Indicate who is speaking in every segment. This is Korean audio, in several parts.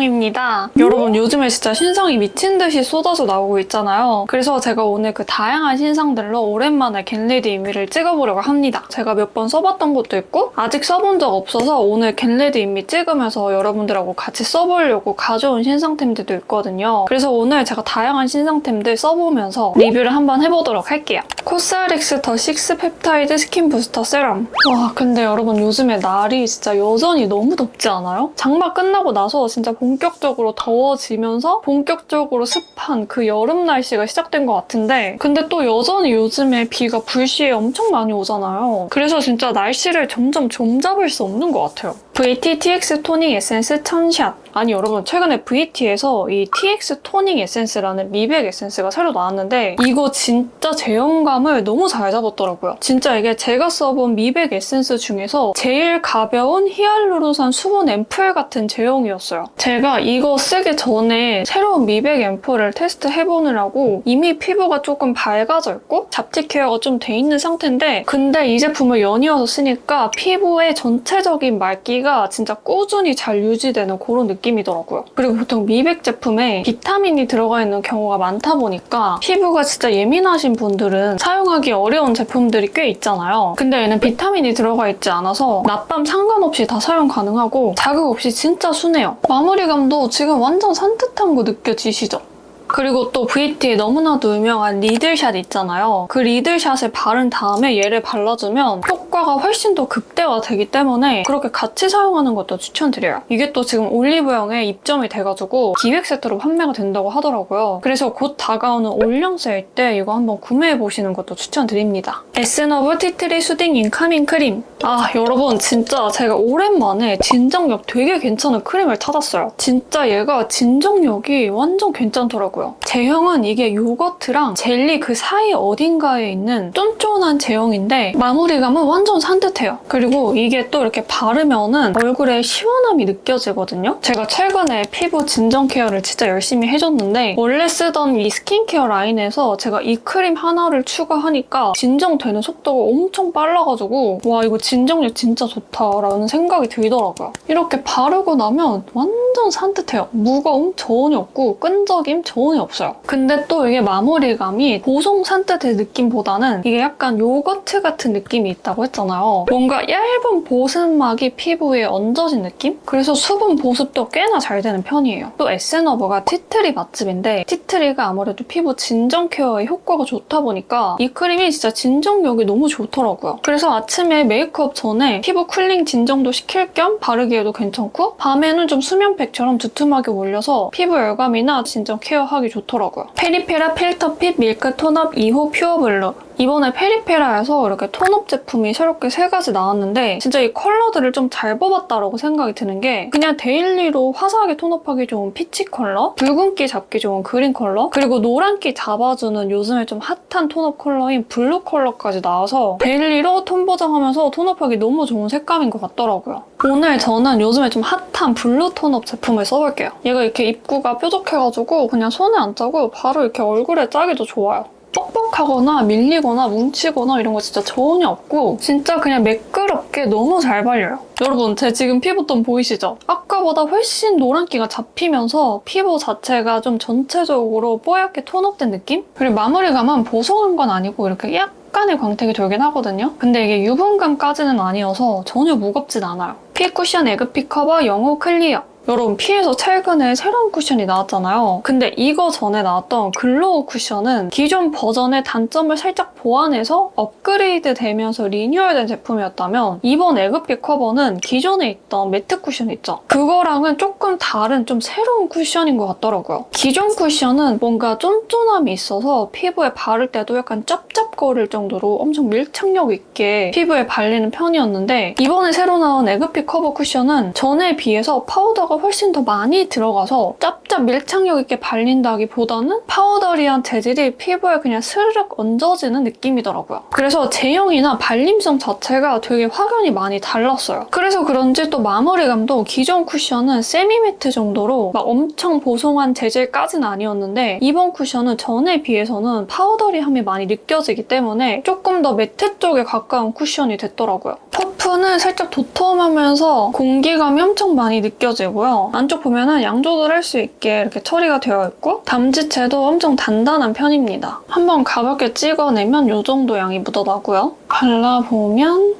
Speaker 1: 다영입니다. 여러분 요즘에 진짜 신상이 미친 듯이 쏟아져 나오고 있잖아요. 그래서 제가 오늘 그 다양한 신상들로 오랜만에 겟레디 인미를 찍어보려고 합니다. 제가 몇 번 써봤던 것도 있고 아직 써본 적 없어서 오늘 겟레디 인미 찍으면서 여러분들하고 같이 써보려고 가져온 신상템들도 있거든요. 그래서 오늘 제가 다양한 신상템들 써보면서 리뷰를 한번 해보도록 할게요. 코스알엑스 더 식스 펩타이드 스킨 부스터 세럼. 와 근데 여러분 요즘에 날이 진짜 여전히 너무 덥지 않아요? 장마 끝나고 나서 진짜 본격적으로 더워지 면서 본격적으로 습한 그 여름 날씨가 시작된 것 같은데 근데 또 여전히 요즘에 비가 불시에 엄청 많이 오잖아요. 그래서 진짜 날씨를 점점 좀잡을 수 없는 것 같아요. VT TX 토닝 에센스 1000샷. 아니 여러분 최근에 VT에서 이 TX 토닝 에센스라는 미백 에센스가 새로 나왔는데 이거 진짜 제형감을 너무 잘 잡았더라고요. 진짜 이게 제가 써본 미백 에센스 중에서 제일 가벼운 히알루론산 수분 앰플 같은 제형이었어요. 제가 이거 쓰기 전에 새로운 미백 앰플을 테스트 해보느라고 이미 피부가 조금 밝아져 있고 잡티 케어가 좀 돼 있는 상태인데 근데 이 제품을 연이어서 쓰니까 피부의 전체적인 맑기가 진짜 꾸준히 잘 유지되는 그런 느낌이더라고요. 그리고 보통 미백 제품에 비타민이 들어가 있는 경우가 많다 보니까 피부가 진짜 예민하신 분들은 사용하기 어려운 제품들이 꽤 있잖아요. 근데 얘는 비타민이 들어가 있지 않아서 낮밤 상관없이 다 사용 가능하고 자극 없이 진짜 순해요. 마무리감도 지금 완전 산뜻한 거 느껴지시죠? 그리고 또 VT에 너무나도 유명한 리들샷 있잖아요. 그 리들샷을 바른 다음에 얘를 발라주면 효과가 훨씬 더 극대화되기 때문에 그렇게 같이 사용하는 것도 추천드려요. 이게 또 지금 올리브영에 입점이 돼가지고 기획 세트로 판매가 된다고 하더라고요. 그래서 곧 다가오는 올영 세일 때 이거 한번 구매해보시는 것도 추천드립니다. 에스너브 티트리 수딩 인카밍 크림. 아 여러분 진짜 제가 오랜만에 진정력 되게 괜찮은 크림을 찾았어요. 진짜 얘가 진정력이 완전 괜찮더라고요. 제형은 이게 요거트랑 젤리 그 사이 어딘가에 있는 쫀쫀한 제형인데 마무리감은 완전 산뜻해요. 그리고 이게 또 이렇게 바르면은 얼굴에 시원함이 느껴지거든요. 제가 최근에 피부 진정 케어를 진짜 열심히 해줬는데 원래 쓰던 이 스킨케어 라인에서 제가 이 크림 하나를 추가하니까 진정되는 속도가 엄청 빨라가지고 와 이거 진정력 진짜 좋다라는 생각이 들더라고요. 이렇게 바르고 나면 완전 산뜻해요. 무거움 전혀 없고 끈적임 전혀 없어요. 근데 또 이게 마무리감이 보송 산뜻의 느낌보다는 이게 약간 요거트 같은 느낌이 있다고 했잖아요. 뭔가 얇은 보습막이 피부에 얹어진 느낌? 그래서 수분 보습도 꽤나 잘 되는 편이에요. 또 에센어버가 티트리 맛집인데 티트리가 아무래도 피부 진정 케어에 효과가 좋다 보니까 이 크림이 진짜 진정력이 너무 좋더라고요. 그래서 아침에 메이크업 전에 피부 쿨링 진정도 시킬 겸 바르기에도 괜찮고 밤에는 좀 수면팩처럼 두툼하게 올려서 피부 열감이나 진정 케어하기 좋더라고요. 페리페라 필터 핏 밀크 톤업 2호 퓨어 블루 이번에 페리페라에서 이렇게 톤업 제품이 새롭게 세 가지 나왔는데 진짜 이 컬러들을 좀 잘 뽑았다라고 생각이 드는 게 그냥 데일리로 화사하게 톤업하기 좋은 피치 컬러, 붉은기 잡기 좋은 그린 컬러, 그리고 노란기 잡아주는 요즘에 좀 핫한 톤업 컬러인 블루 컬러까지 나와서 데일리로 톤 보정하면서 톤업하기 너무 좋은 색감인 것 같더라고요. 오늘 저는 요즘에 좀 핫한 블루 톤업 제품을 써볼게요. 얘가 이렇게 입구가 뾰족해가지고 그냥 손에 안 짜고 바로 이렇게 얼굴에 짜기도 좋아요. 뻑뻑하거나 밀리거나 뭉치거나 이런 거 진짜 전혀 없고 진짜 그냥 매끄럽게 너무 잘 발려요. 여러분 제 지금 피부톤 보이시죠? 아까보다 훨씬 노란기가 잡히면서 피부 자체가 좀 전체적으로 뽀얗게 톤업된 느낌? 그리고 마무리감은 보송한 건 아니고 이렇게 약간의 광택이 돌긴 하거든요. 근데 이게 유분감까지는 아니어서 전혀 무겁진 않아요. 피 쿠션 에그피 커버 영호 클리어 여러분 피에서 최근에 새로운 쿠션이 나왔잖아요. 근데 이거 전에 나왔던 글로우 쿠션은 기존 버전의 단점을 살짝 보완해서 업그레이드 되면서 리뉴얼된 제품이었다면 이번 에그피 커버는 기존에 있던 매트 쿠션 있죠? 그거랑은 조금 다른 좀 새로운 쿠션인 것 같더라고요. 기존 쿠션은 뭔가 쫀쫀함이 있어서 피부에 바를 때도 약간 짭짭거릴 정도로 엄청 밀착력 있게 피부에 발리는 편이었는데 이번에 새로 나온 에그피 커버 쿠션은 전에 비해서 파우더 가 훨씬 더 많이 들어가서 짭짭 밀착력 있게 발린다기보다는 파우더리한 재질이 피부에 그냥 스르륵 얹어지는 느낌이더라고요. 그래서 제형이나 발림성 자체가 되게 확연히 많이 달랐어요. 그래서 그런지 또 마무리감도 기존 쿠션은 세미매트 정도로 막 엄청 보송한 재질까지는 아니었는데 이번 쿠션은 전에 비해서는 파우더리함이 많이 느껴지기 때문에 조금 더 매트 쪽에 가까운 쿠션이 됐더라고요. 퍼프 퍼프는 살짝 도톰하면서 공기감이 엄청 많이 느껴지고 요. 안쪽 보면은 양 조절할 수 있게 이렇게 처리가 되어 있고 담지체도 엄청 단단한 편입니다. 한번 가볍게 찍어내면 이 정도 양이 묻어나고요. 발라보면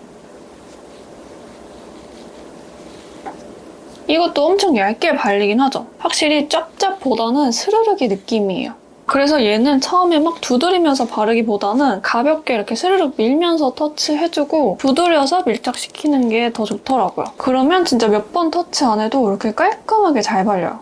Speaker 1: 이것도 엄청 얇게 발리긴 하죠. 확실히 짭짭보다는 스르륵이 느낌이에요. 그래서 얘는 처음에 막 두드리면서 바르기보다는 가볍게 이렇게 스르륵 밀면서 터치해주고 두드려서 밀착시키는 게 더 좋더라고요. 그러면 진짜 몇 번 터치 안 해도 이렇게 깔끔하게 잘 발려요.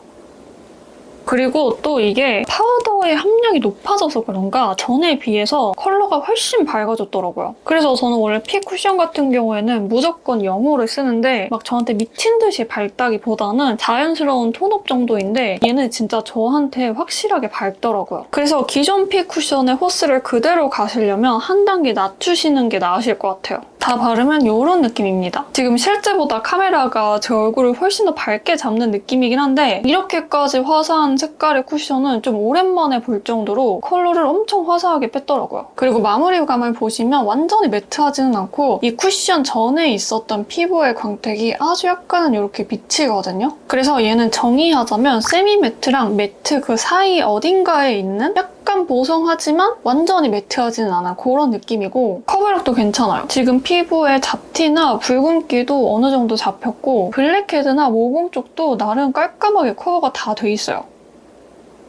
Speaker 1: 그리고 또 이게 파우더의 함량이 높아져서 그런가 전에 비해서 컬러가 훨씬 밝아졌더라고요. 그래서 저는 원래 피 쿠션 같은 경우에는 무조건 0호를 쓰는데 막 저한테 미친 듯이 밝다기보다는 자연스러운 톤업 정도인데 얘는 진짜 저한테 확실하게 밝더라고요. 그래서 기존 피 쿠션의 호스를 그대로 가시려면 한 단계 낮추시는 게 나으실 것 같아요. 다 바르면 이런 느낌입니다. 지금 실제보다 카메라가 제 얼굴을 훨씬 더 밝게 잡는 느낌이긴 한데 이렇게까지 화사한 색깔의 쿠션은 좀 오랜만에 볼 정도로 컬러를 엄청 화사하게 뺐더라고요. 그리고 마무리감을 보시면 완전히 매트하지는 않고 이 쿠션 전에 있었던 피부의 광택이 아주 약간은 이렇게 비치거든요. 그래서 얘는 정의하자면 세미 매트랑 매트 그 사이 어딘가에 있는 약간 보송하지만 완전히 매트하지는 않은 그런 느낌이고 커버력도 괜찮아요. 지금 피부에 잡티나 붉은기도 어느 정도 잡혔고 블랙헤드나 모공 쪽도 나름 깔끔하게 커버가 다 돼 있어요.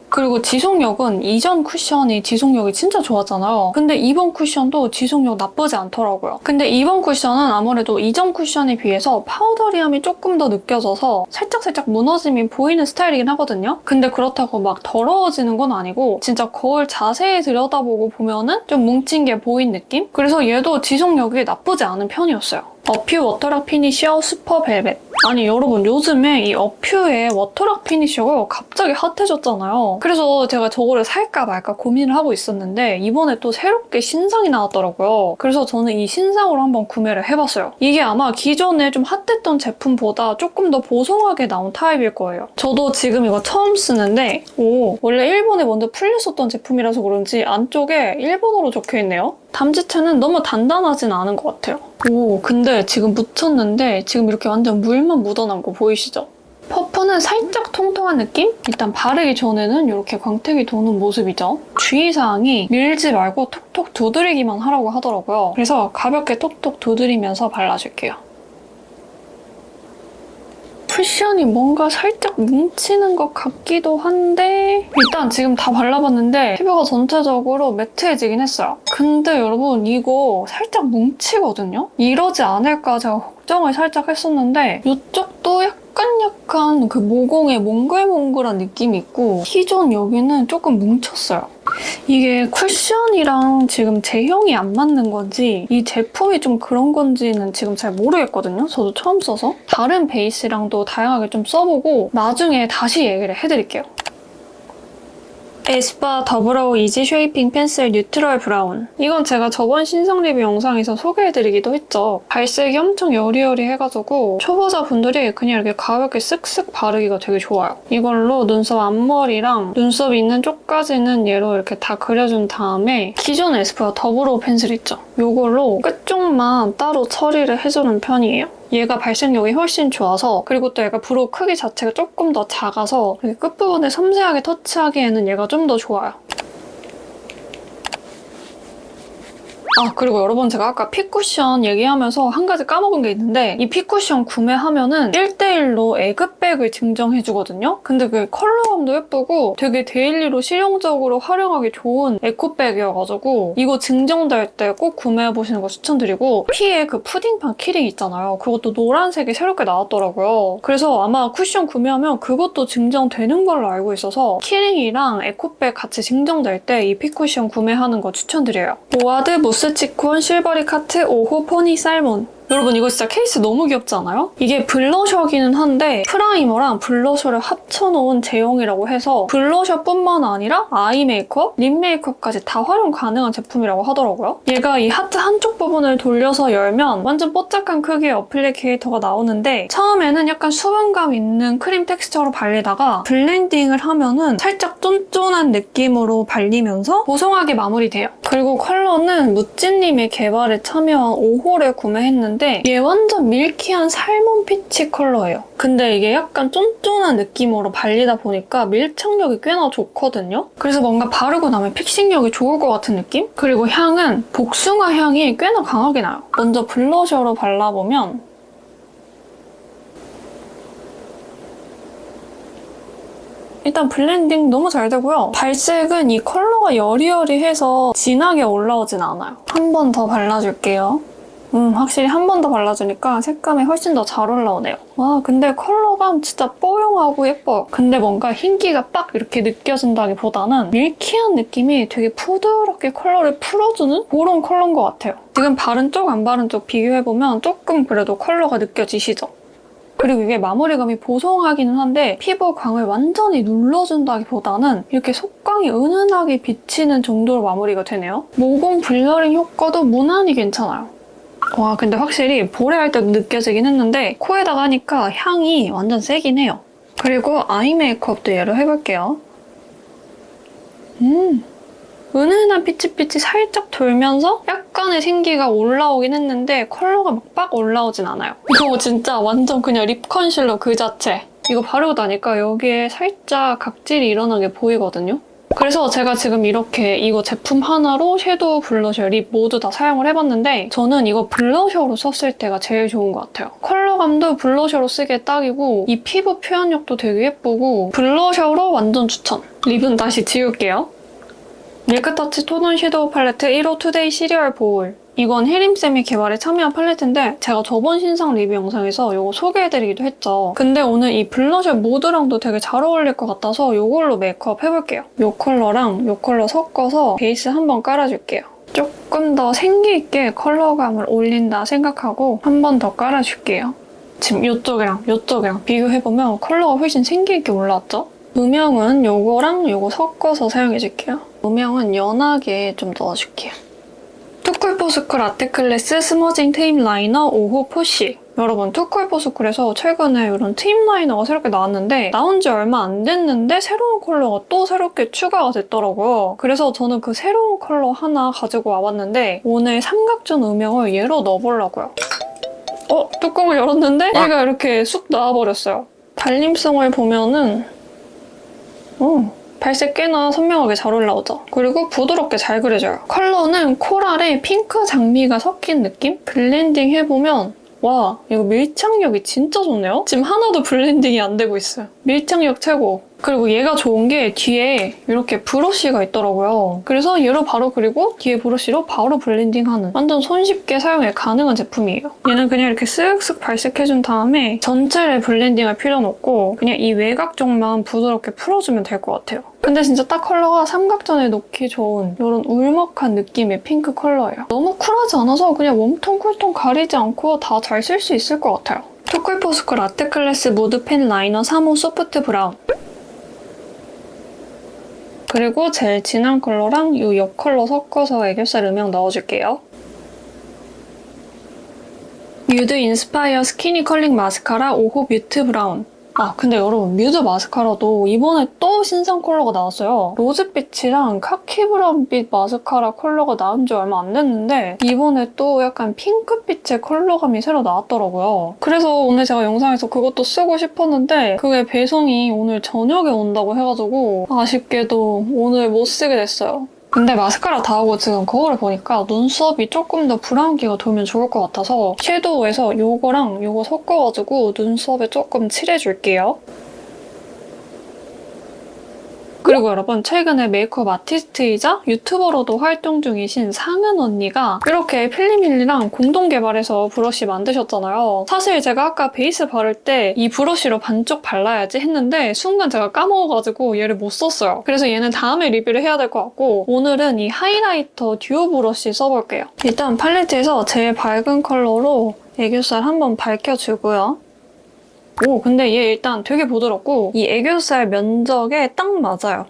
Speaker 1: 그리고 지속력은 이전 쿠션이 지속력이 진짜 좋았잖아요. 근데 이번 쿠션도 지속력 나쁘지 않더라고요. 근데 이번 쿠션은 아무래도 이전 쿠션에 비해서 파우더리함이 조금 더 느껴져서 살짝살짝 무너짐이 보이는 스타일이긴 하거든요. 근데 그렇다고 막 더러워지는 건 아니고 진짜 거울 자세히 들여다보고 보면은 좀 뭉친 게 보인 느낌? 그래서 얘도 지속력이 나쁘지 않은 편이었어요. 어퓨 워터락 피니셔 슈퍼 벨벳. 아니 여러분 요즘에 이 어퓨의 워터락 피니셔가 갑자기 핫해졌잖아요. 그래서 제가 저거를 살까 말까 고민을 하고 있었는데 이번에 또 새롭게 신상이 나왔더라고요. 그래서 저는 이 신상으로 한번 구매를 해봤어요. 이게 아마 기존에 좀 핫했던 제품보다 조금 더 보송하게 나온 타입일 거예요. 저도 지금 이거 처음 쓰는데 오 원래 일본에 먼저 풀렸었던 제품이라서 그런지 안쪽에 일본어로 적혀있네요. 담지체는 너무 단단하진 않은 것 같아요. 오, 근데 지금 묻혔는데 지금 이렇게 완전 물만 묻어난 거 보이시죠? 퍼프는 살짝 통통한 느낌? 일단 바르기 전에는 이렇게 광택이 도는 모습이죠. 주의사항이 밀지 말고 톡톡 두드리기만 하라고 하더라고요. 그래서 가볍게 톡톡 두드리면서 발라줄게요. 쿠션이 뭔가 살짝 뭉치는 것 같기도 한데 일단 지금 다 발라봤는데 피부가 전체적으로 매트해지긴 했어요. 근데 여러분 이거 살짝 뭉치거든요? 이러지 않을까 제가 걱정을 살짝 했었는데 이쪽도 약간 약간 그 모공에 몽글몽글한 느낌이 있고 T존 여기는 조금 뭉쳤어요. 이게 쿠션이랑 지금 제형이 안 맞는 건지 이 제품이 좀 그런 건지는 지금 잘 모르겠거든요. 저도 처음 써서. 다른 베이스랑도 다양하게 좀 써보고 나중에 다시 얘기를 해드릴게요. 에스쁘아 더블로우 이지 쉐이핑 펜슬 뉴트럴 브라운. 이건 제가 저번 신상 리뷰 영상에서 소개해드리기도 했죠. 발색이 엄청 여리여리 해가지고 초보자분들이 그냥 이렇게 가볍게 쓱쓱 바르기가 되게 좋아요. 이걸로 눈썹 앞머리랑 눈썹 있는 쪽까지는 얘로 이렇게 다 그려준 다음에 기존 에스쁘아 더블로우 펜슬 있죠? 이걸로 끝쪽만 따로 처리를 해주는 편이에요. 얘가 발색력이 훨씬 좋아서 그리고 또 얘가 브로우 크기 자체가 조금 더 작아서 끝부분에 섬세하게 터치하기에는 얘가 좀 더 좋아요. 아 그리고 여러분 제가 아까 핏쿠션 얘기하면서 한 가지 까먹은 게 있는데 이 핏쿠션 구매하면은 1대1로 에그백을 증정해주거든요? 근데 그 컬러감도 예쁘고 되게 데일리로 실용적으로 활용하기 좋은 에코백이어가지고 이거 증정될 때 꼭 구매해보시는 거 추천드리고 피에 그 푸딩판 키링 있잖아요. 그것도 노란색이 새롭게 나왔더라고요. 그래서 아마 쿠션 구매하면 그것도 증정되는 걸로 알고 있어서 키링이랑 에코백 같이 증정될 때 이 핏쿠션 구매하는 거 추천드려요. 모아드 무스 치콘 실버리 카트 5호 포니 살몬 여러분 이거 진짜 케이스 너무 귀엽지 않아요? 이게 블러셔기는 한데 프라이머랑 블러셔를 합쳐놓은 제형이라고 해서 블러셔뿐만 아니라 아이 메이크업, 립 메이크업까지 다 활용 가능한 제품이라고 하더라고요. 얘가 이 하트 한쪽 부분을 돌려서 열면 완전 뽀짝한 크기의 어플리케이터가 나오는데 처음에는 약간 수분감 있는 크림 텍스처로 발리다가 블렌딩을 하면은 살짝 쫀쫀한 느낌으로 발리면서 보송하게 마무리돼요. 그리고 컬러는 무찌님이 개발에 참여한 5홀에 구매했는데 있는데 얘 완전 밀키한 살몬 피치 컬러예요. 근데 이게 약간 쫀쫀한 느낌으로 발리다 보니까 밀착력이 꽤나 좋거든요. 그래서 뭔가 바르고 나면 픽싱력이 좋을 것 같은 느낌? 그리고 향은 복숭아 향이 꽤나 강하게 나요. 먼저 블러셔로 발라보면 일단 블렌딩 너무 잘 되고요. 발색은 이 컬러가 여리여리해서 진하게 올라오진 않아요. 한 번 더 발라줄게요. 음, 확실히 한 번 더 발라주니까 색감이 훨씬 더 잘 올라오네요. 와, 근데 컬러감 진짜 뽀용하고 예뻐요. 근데 뭔가 흰기가 빡 이렇게 느껴진다기보다는 밀키한 느낌이 되게 부드럽게 컬러를 풀어주는 그런 컬러인 것 같아요. 지금 바른 쪽, 안 바른 쪽 비교해보면 조금 그래도 컬러가 느껴지시죠? 그리고 이게 마무리감이 보송하기는 한데 피부 광을 완전히 눌러준다기보다는 이렇게 속광이 은은하게 비치는 정도로 마무리가 되네요. 모공 블러링 효과도 무난히 괜찮아요. 와 근데 확실히 보레할 때도 느껴지긴 했는데 코에다가 하니까 향이 완전 세긴 해요. 그리고 아이 메이크업도 얘로 해볼게요. 음 은은한 피치피치 살짝 돌면서 약간의 생기가 올라오긴 했는데 컬러가 막 빡 올라오진 않아요. 이거 진짜 완전 그냥 립 컨실러 그 자체. 이거 바르고 나니까 여기에 살짝 각질이 일어나게 보이거든요. 그래서 제가 지금 이렇게 이거 제품 하나로 섀도우, 블러셔, 립 모두 다 사용을 해봤는데 저는 이거 블러셔로 썼을 때가 제일 좋은 것 같아요. 컬러감도 블러셔로 쓰기에 딱이고 이 피부 표현력도 되게 예쁘고 블러셔로 완전 추천. 립은 다시 지울게요. 밀크터치 톤온 섀도우 팔레트 1호 투데이 시리얼 보울 이건 혜림쌤이 개발에 참여한 팔레트인데 제가 저번 신상 리뷰 영상에서 이거 소개해드리기도 했죠. 근데 오늘 이 블러셔 모드랑도 되게 잘 어울릴 것 같아서 이걸로 메이크업 해볼게요. 이 컬러랑 이 컬러 섞어서 베이스 한번 깔아줄게요. 조금 더 생기있게 컬러감을 올린다 생각하고 한 번 더 깔아줄게요. 지금 이쪽이랑 이쪽이랑 비교해보면 컬러가 훨씬 생기있게 올라왔죠? 음영은 요거랑 요거 섞어서 사용해줄게요. 음영은 연하게 좀 넣어줄게요. 투쿨포스쿨 아트클래스 스머징 테임 라이너 5호 포시 여러분 투쿨포스쿨에서 최근에 이런 테임 라이너가 새롭게 나왔는데 나온 지 얼마 안 됐는데 새로운 컬러가 또 새롭게 추가가 됐더라고요. 그래서 저는 그 새로운 컬러 하나 가지고 와봤는데 오늘 삼각존 음영을 얘로 넣어보려고요. 어? 뚜껑을 열었는데 얘가 이렇게 쑥 나와버렸어요. 발림성을 보면은 어, 발색 꽤나 선명하게 잘 올라오죠. 그리고 부드럽게 잘 그려져요. 컬러는 코랄에 핑크 장미가 섞인 느낌? 블렌딩 해보면 와 이거 밀착력이 진짜 좋네요. 지금 하나도 블렌딩이 안 되고 있어요. 밀착력 최고. 그리고 얘가 좋은 게 뒤에 이렇게 브러쉬가 있더라고요. 그래서 얘로 바로 그리고 뒤에 브러쉬로 바로 블렌딩하는 완전 손쉽게 사용이 가능한 제품이에요. 얘는 그냥 이렇게 쓱쓱 발색해준 다음에 전체를 블렌딩할 필요는 없고 그냥 이 외곽 쪽만 부드럽게 풀어주면 될 것 같아요. 근데 진짜 딱 컬러가 삼각존에 놓기 좋은 이런 울먹한 느낌의 핑크 컬러예요. 너무 쿨하지 않아서 그냥 웜톤, 쿨톤 가리지 않고 다 잘 쓸 수 있을 것 같아요. 투쿨포스쿨 아트클래스 무드 펜 라이너 3호 소프트 브라운 그리고 제일 진한 컬러랑 이 옆 컬러 섞어서 애교살 음영 넣어줄게요. 뮤드 인스파이어 스키니 컬링 마스카라 5호 뮤트 브라운 아 근데 여러분 뮤드 마스카라도 이번에 또 신상 컬러가 나왔어요. 로즈빛이랑 카키 브라운빛 마스카라 컬러가 나온 지 얼마 안 됐는데 이번에 또 약간 핑크빛의 컬러감이 새로 나왔더라고요. 그래서 오늘 제가 영상에서 그것도 쓰고 싶었는데 그게 배송이 오늘 저녁에 온다고 해가지고 아쉽게도 오늘 못 쓰게 됐어요. 근데 마스카라 다 하고 지금 거울을 보니까 눈썹이 조금 더 브라운기가 돌면 좋을 것 같아서 섀도우에서 요거랑 요거 섞어가지고 눈썹에 조금 칠해줄게요. 그리고 여러분 최근에 메이크업 아티스트이자 유튜버로도 활동 중이신 상은 언니가 이렇게 필리밀리랑 공동 개발해서 브러쉬 만드셨잖아요. 사실 제가 아까 베이스 바를 때 이 브러쉬로 반쪽 발라야지 했는데 순간 제가 까먹어가지고 얘를 못 썼어요. 그래서 얘는 다음에 리뷰를 해야 될 것 같고 오늘은 이 하이라이터 듀오 브러쉬 써볼게요. 일단 팔레트에서 제일 밝은 컬러로 애교살 한번 밝혀주고요. 오, 근데 얘 일단 되게 부드럽고 이 애교살 면적에 딱 맞아요.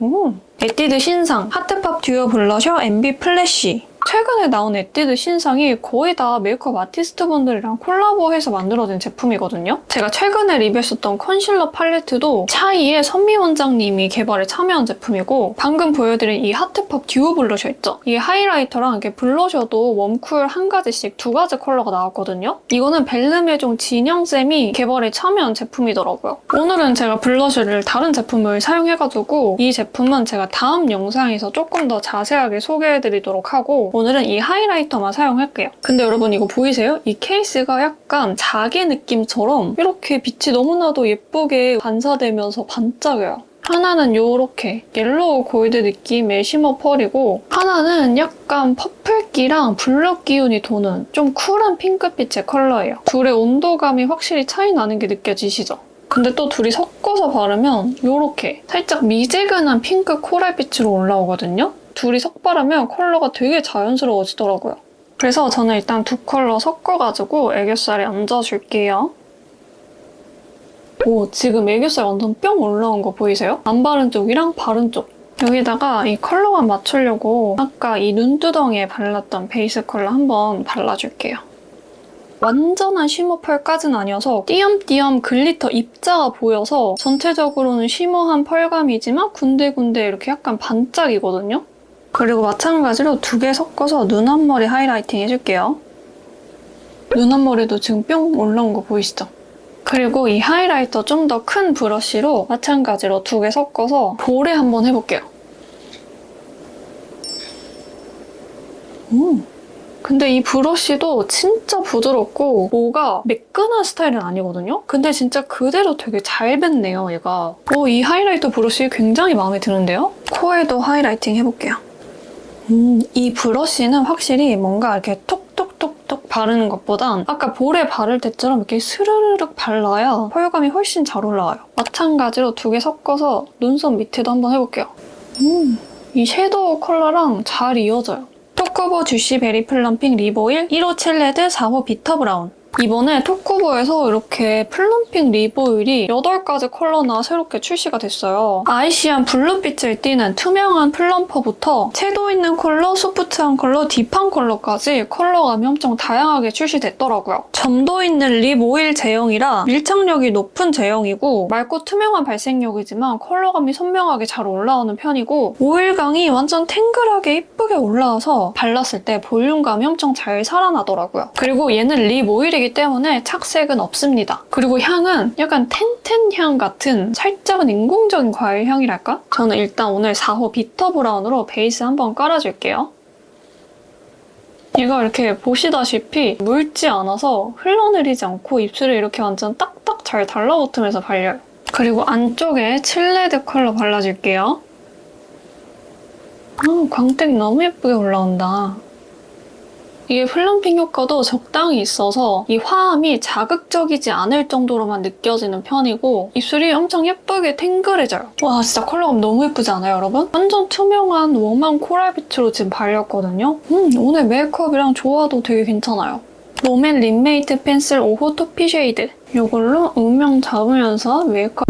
Speaker 1: 오. 에뛰드 신상 하트팝 듀오 블러셔 MB 플래쉬 최근에 나온 에뛰드 신상이 거의 다 메이크업 아티스트 분들이랑 콜라보해서 만들어진 제품이거든요. 제가 최근에 리뷰했었던 컨실러 팔레트도 차이의 선미 원장님이 개발에 참여한 제품이고 방금 보여드린 이 하트팝 듀오 블러셔 있죠? 이 하이라이터랑 이렇게 블러셔도 웜쿨 한 가지씩 두 가지 컬러가 나왔거든요. 이거는 벨름의종 진영쌤이 개발에 참여한 제품이더라고요. 오늘은 제가 블러셔를 다른 제품을 사용해가지고 이 제품은 제가 다음 영상에서 조금 더 자세하게 소개해드리도록 하고 오늘은 이 하이라이터만 사용할게요. 근데 여러분 이거 보이세요? 이 케이스가 약간 자개 느낌처럼 이렇게 빛이 너무나도 예쁘게 반사되면서 반짝여요. 하나는 요렇게 옐로우 골드 느낌의 쉬머 펄이고 하나는 약간 퍼플기랑 블랙 기운이 도는 좀 쿨한 핑크빛의 컬러예요. 둘의 온도감이 확실히 차이 나는 게 느껴지시죠? 근데 또 둘이 섞어서 바르면 요렇게 살짝 미지근한 핑크 코랄빛으로 올라오거든요? 둘이 섞바르면 컬러가 되게 자연스러워지더라고요. 그래서 저는 일단 두 컬러 섞어가지고 애교살에 얹어줄게요. 오, 지금 애교살 완전 뿅 올라온 거 보이세요? 안 바른 쪽이랑 바른 쪽. 여기다가 이 컬러감 맞추려고 아까 이 눈두덩이에 발랐던 베이스 컬러 한번 발라줄게요. 완전한 쉬머 펄까지는 아니어서 띄엄띄엄 글리터 입자가 보여서 전체적으로는 쉬머한 펄감이지만 군데군데 이렇게 약간 반짝이거든요? 그리고 마찬가지로 두 개 섞어서 눈 앞머리 하이라이팅 해줄게요. 눈 앞머리도 지금 뿅 올라온 거 보이시죠? 그리고 이 하이라이터 좀 더 큰 브러쉬로 마찬가지로 두 개 섞어서 볼에 한번 해볼게요. 음. 근데 이 브러쉬도 진짜 부드럽고 뭐가 매끈한 스타일은 아니거든요? 근데 진짜 그대로 되게 잘 뱉네요, 얘가. 오, 이 하이라이터 브러쉬 굉장히 마음에 드는데요? 코에도 하이라이팅 해볼게요. 음, 이 브러쉬는 확실히 뭔가 이렇게 톡톡톡톡 바르는 것보단 아까 볼에 바를 때처럼 이렇게 스르르륵 발라야 펄감이 훨씬 잘 올라와요. 마찬가지로 두 개 섞어서 눈썹 밑에도 한번 해볼게요. 음, 이 섀도우 컬러랑 잘 이어져요. 토쿠보 주시 베리 플럼핑 립오일 1호 첼레드 4호 비터 브라운 이번에 토쿠보에서 이렇게 플럼핑 립 오일이 8가지 컬러나 새롭게 출시가 됐어요. 아이시한 블루빛을 띠는 투명한 플럼퍼부터 채도 있는 컬러, 소프트한 컬러, 딥한 컬러까지 컬러감이 엄청 다양하게 출시됐더라고요. 점도 있는 립 오일 제형이라 밀착력이 높은 제형이고 맑고 투명한 발색력이지만 컬러감이 선명하게 잘 올라오는 편이고 오일감이 완전 탱글하게 이쁘게 올라와서 발랐을 때 볼륨감이 엄청 잘 살아나더라고요. 그리고 얘는 립 오일이기 때문에 착색은 없습니다. 그리고 향은 약간 텐텐 향 같은 살짝은 인공적인 과일 향이랄까? 저는 일단 오늘 4호 비터 브라운으로 베이스 한번 깔아줄게요. 얘가 이렇게 보시다시피 묽지 않아서 흘러내리지 않고 입술에 이렇게 완전 딱딱 잘 달라붙으면서 발려요. 그리고 안쪽에 칠레드 컬러 발라줄게요. 아, 광택 너무 예쁘게 올라온다. 이게 플럼핑 효과도 적당히 있어서 이 화함이 자극적이지 않을 정도로만 느껴지는 편이고 입술이 엄청 예쁘게 탱글해져요. 와 진짜 컬러감 너무 예쁘지 않아요 여러분? 완전 투명한 웜한 코랄빛으로 지금 발렸거든요. 음 오늘 메이크업이랑 조화도 되게 괜찮아요. 롬앤 린메이트 펜슬 5호 토피 쉐이드 이걸로 음영 잡으면서 메이크업